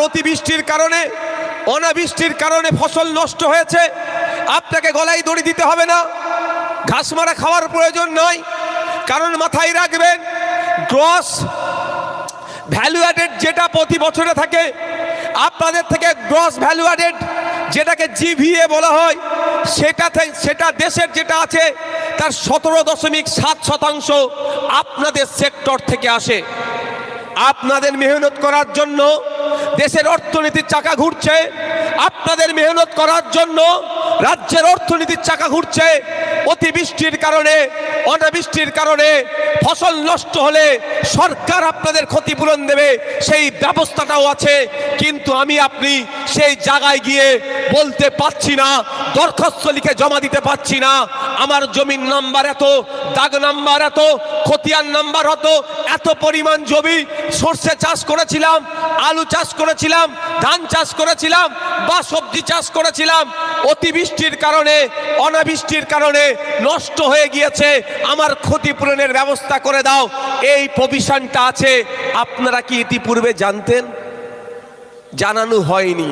অতিবৃষ্টির কারণে, অনাবৃষ্টির কারণে ফসল নষ্ট হয়েছে। আপনাকে গলায় দড়ি দিতে হবে না। ঘাস মারা খাওয়ার প্রয়োজন নয়। কারণ মাথায় রাখবেন, গ্রস ভ্যালু অ্যাডেড যেটা প্রতি বছরে থাকে, আপনাদের থেকে গ্রস ভ্যালু অ্যাডেড যেটাকে জিভিএ বলা হয় সেটা থে- সেটা দেশের যেটা আছে, তার সতেরো দশমিক সাত শতাংশ আপনাদের সেক্টর থেকে আসে। আপনাদের মেহনত করার জন্য দেশের অর্থনীতির চাকা ঘুরছে। আপনাদের মেহনত করার জন্য রাজ্যের অর্থনীতির চাকা ঘুরছে। অতিবৃষ্টির কারণে, অনাবৃষ্টির কারণে ফসল নষ্ট হলে সরকার আপনাদের ক্ষতিপূরণ দেবে, সেই ব্যবস্থাটাও আছে। কিন্তু আমি আপনি সেই জায়গায় গিয়ে বলতে পারছি না, দরখাস্ত লিখে জমা দিতে পারছি না। আমার জমির নাম্বার এত, দাগ নাম্বার এত, খতিয়ান নাম্বার হত এত পরিমাণ জমি সর্ষে চাষ করেছিলাম, আলু চাষ করেছিলাম, ধান চাষ করেছিলাম, বা সবজি চাষ করেছিলাম। অতিবৃষ্টির কারণে, অনাবৃষ্টির কারণে নষ্ট হয়ে গিয়েছে, আমার ক্ষতিপূরণের ব্যবস্থা করে দাও। এই প্রভিশনটা আছে, আপনারা কি ইতিপূর্বে জানতেন? জানানো হয়নি।